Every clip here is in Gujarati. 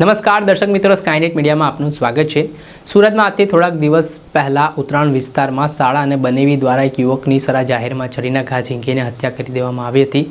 નમસ્કાર, દર્શક મિત્રો સ્કાયનેટ મીડિયામાં આપનું સ્વાગત છે. સુરતમાં આજથી થોડાક દિવસ પહેલાં ઉત્તરાયણ વિસ્તારમાં શાળા અને બનેવી દ્વારા એક યુવકની સરા જાહેરમાં છરીના ઘા ઝીંકીને હત્યા કરી દેવામાં આવી હતી.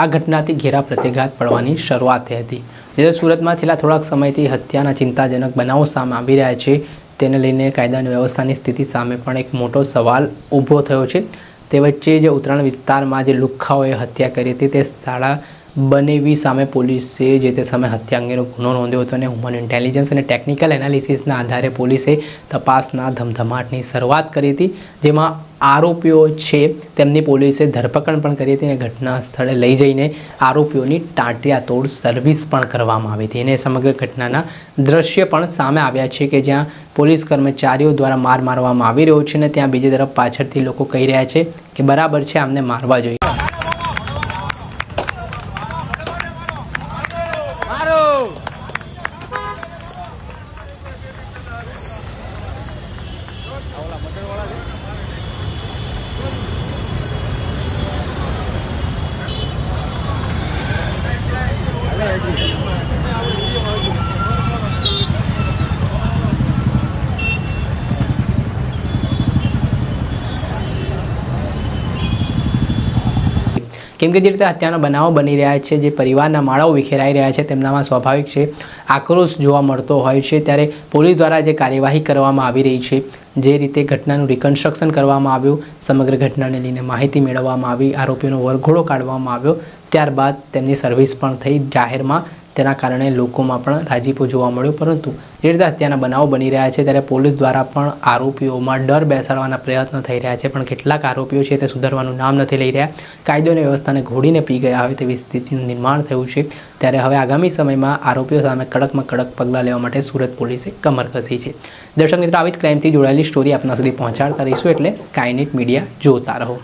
આ ઘટનાથી ઘેરા પ્રતિઘાત પડવાની શરૂઆત થઈ હતી. જ્યારે સુરતમાં છેલ્લા થોડાક સમયથી હત્યાના ચિંતાજનક બનાવો સામે આવી રહ્યા છે. તેને લઈને કાયદા અને વ્યવસ્થાની સ્થિતિ સામે પણ એક મોટો સવાલ ઊભો થયો છે. તે વચ્ચે જે ઉત્તરાયણ વિસ્તારમાં જે લુખ્ખાઓએ હત્યા કરી હતી, તે શાળા બનેવી સામે પોલીસે જે તે સમયે હત્યા અંગેનો ગુનો નોંધ્યો હતો અને હ્યુમન ઇન્ટેલિજન્સ અને ટેકનિકલ એનાલિસિસના આધારે પોલીસે તપાસના ધમધમાટની શરૂઆત કરી હતી, જેમાં આરોપીઓ છે તેમની પોલીસે ધરપકડ પણ કરી હતી અને ઘટના સ્થળે લઈ જઈને આરોપીઓની ટાંટિયાતોડ સર્વિસ પણ કરવામાં આવી હતી. અને સમગ્ર ઘટનાના દ્રશ્ય પણ સામે આવ્યા છે કે જ્યાં પોલીસ કર્મચારીઓ દ્વારા માર મારવામાં આવી રહ્યો છે અને ત્યાં બીજી તરફ પાછળથી લોકો કહી રહ્યા છે કે બરાબર છે, આમને મારવા જોઈએ. કેમ કે જે રીતે હત્યાના બનાવો બની રહ્યા છે, જે પરિવારના માળાઓ વિખેરાઈ રહ્યા છે, તેમનામાં સ્વાભાવિક છે, આક્રોશ જોવા મળતો હોય છે, ત્યારે પોલીસ દ્વારા જે કાર્યવાહી કરવામાં આવી રહી છે, જે રીતે ઘટનાનું રિકન્સ્ટ્રક્શન કરવામાં આવ્યું, સમગ્ર ઘટનાને લઈને માહિતી મેળવવામાં આવી, આરોપીઓનો વરઘોડો કાઢવામાં આવ્યો, ત્યારબાદ તેમની સર્વિસ પણ થઈ જાહેરમાં તેના કારણે લોકોમાં પણ રાજીપો જોવા મળ્યો. પરંતુ જે રીતે હત્યાના બનાવો બની રહ્યા છે, ત્યારે પોલીસ દ્વારા પણ આરોપીઓમાં ડર બેસાડવાના પ્રયત્નો થઈ રહ્યા છે. પણ કેટલાક આરોપીઓ છે તે સુધારવાનું નામ નથી લઈ રહ્યા. કાયદો અને વ્યવસ્થાને ઘોડીને પી ગયા હોય તેવી સ્થિતિનું નિર્માણ થયું છે. ત્યારે હવે આગામી સમયમાં આરોપીઓ સામે કડકમાં કડક પગલાં લેવા માટે સુરત પોલીસે કમર કસી છે. દર્શક મિત્રો, આવી જ ક્રાઇમથી જોડાયેલી સ્ટોરી આપના સુધી પહોંચાડતા રહીશું. એટલે સ્કાયનેટ મીડિયા જોતા રહો.